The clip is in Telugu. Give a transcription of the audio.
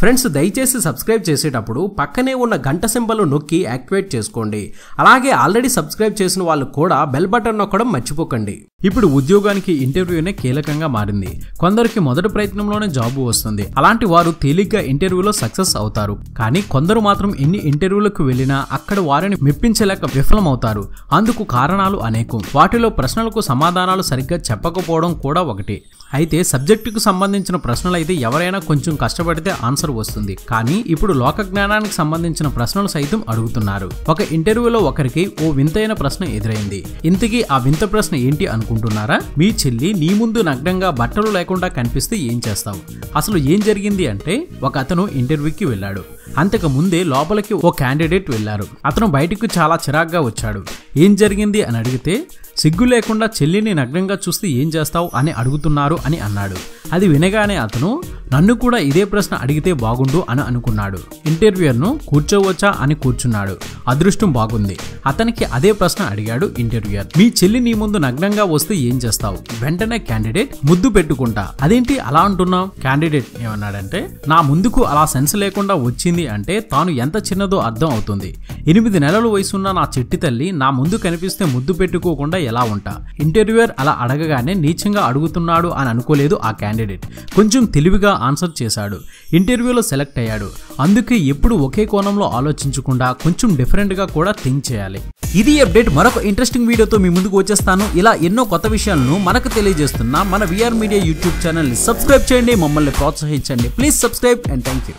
ఫ్రెండ్స్ దయచేసి సబ్స్క్రైబ్ చేసేటప్పుడు పక్కనే ఉన్న గంట సింబల్ నొక్కి యాక్టివేట్ చేసుకోండి. అలాగే ఆల్రెడీ సబ్స్క్రైబ్ చేసిన వాళ్ళు కూడా బెల్ బటన్ నొక్కడం మర్చిపోకండి. ఇప్పుడు ఉద్యోగానికి ఇంటర్వ్యూనే కీలకంగా మారింది. కొందరికి మొదటి ప్రయత్నంలోనే జాబ్ వస్తుంది. అలాంటి వారు తేలిగ్గా ఇంటర్వ్యూలో సక్సెస్ అవుతారు. కానీ కొందరు మాత్రం ఎన్ని ఇంటర్వ్యూలకు వెళ్ళినా అక్కడ వారిని మెప్పించలేక విఫలమవుతారు. అందుకు కారణాలు అనేకం. వాటిలో ప్రశ్నలకు సమాధానాలు సరిగ్గా చెప్పకపోవడం కూడా ఒకటి. అయితే సబ్జెక్టుకు సంబంధించిన ప్రశ్నలు అయితే ఎవరైనా కొంచెం కష్టపడితే ఆన్సర్ వస్తుంది. కానీ ఇప్పుడు లోక జ్ఞానానికి సంబంధించిన ప్రశ్నలు సైతం అడుగుతున్నారు. ఒక ఇంటర్వ్యూలో ఒకరికి ఓ వింతైన ప్రశ్న ఎదురైంది. ఇంతకీ ఆ వింత ప్రశ్న ఏంటి అనుకుంటున్నారా? మీ చెల్లి నీ ముందు నగ్నంగా బట్టలు లేకుండా కనిపిస్తే ఏం చేస్తావు? అసలు ఏం జరిగింది అంటే ఒక అతను ఇంటర్వ్యూకి వెళ్ళాడు. అంతకు ముందే లోపలికి ఓ క్యాండిడేట్ వెళ్ళారు. అతను బయటకు చాలా చిరాగ్గా వచ్చాడు. ఏం జరిగింది అని అడిగితే సిగ్గు లేకుండా చెల్లిని నగ్నంగా చూస్తే ఏం చేస్తావు అని అడుగుతున్నారు అని అన్నాడు. అది వినగానే అతను నన్ను కూడా ఇదే ప్రశ్న అడిగితే బాగుండు అని అనుకున్నాడు. ఇంటర్వ్యూయర్ను కూర్చోవచ్చా అని కూర్చున్నాడు. అదృష్టం బాగుంది. అతనికి అదే ప్రశ్న అడిగాడు ఇంటర్వ్యూయర్. మీ చెల్లి నీ ముందు నగ్నంగా వస్తే ఏం చేస్తావు? వెంటనే క్యాండిడేట్ ముద్దు పెట్టుకుంటా. అదేంటి అలా అంటున్నావు? క్యాండిడేట్ ఏమన్నాడంటే నా ముందుకు అలా సెన్స్ లేకుండా వచ్చింది అంటే తాను ఎంత చిన్నదో అర్థం అవుతుంది. ఎనిమిది నెలల వయసున్న నా చెట్టి తల్లి నా ముందు కనిపిస్తే ముద్దు పెట్టుకోకుండా ఎలా ఉంటా? ఇంటర్వ్యూయర్ అలా అడగగానే నీచంగా అడుగుతున్నాడు అని అనుకోలేదు ఆ క్యాండిడేట్. కొంచెం తెలివిగా ఆన్సర్ చేశాడు. ఇంటర్వ్యూలో సెలెక్ట్ అయ్యాడు. అందుకే ఎప్పుడు ఒకే కోణంలో ఆలోచించకుండా కొంచెం డిఫరెంట్గా కూడా థింక్ చేయాలి. ఇది అప్డేట్. మరొక ఇంట్రెస్టింగ్ వీడియోతో మీ ముందుకు వచ్చేస్తాను. ఇలా ఎన్నో కొత్త విషయాలను మనకు తెలియజేస్తున్న మన విఆర్ మీడియా యూట్యూబ్ ఛానల్ని సబ్స్క్రైబ్ చేయండి. మమ్మల్ని ప్రోత్సహించండి. Please subscribe and thank you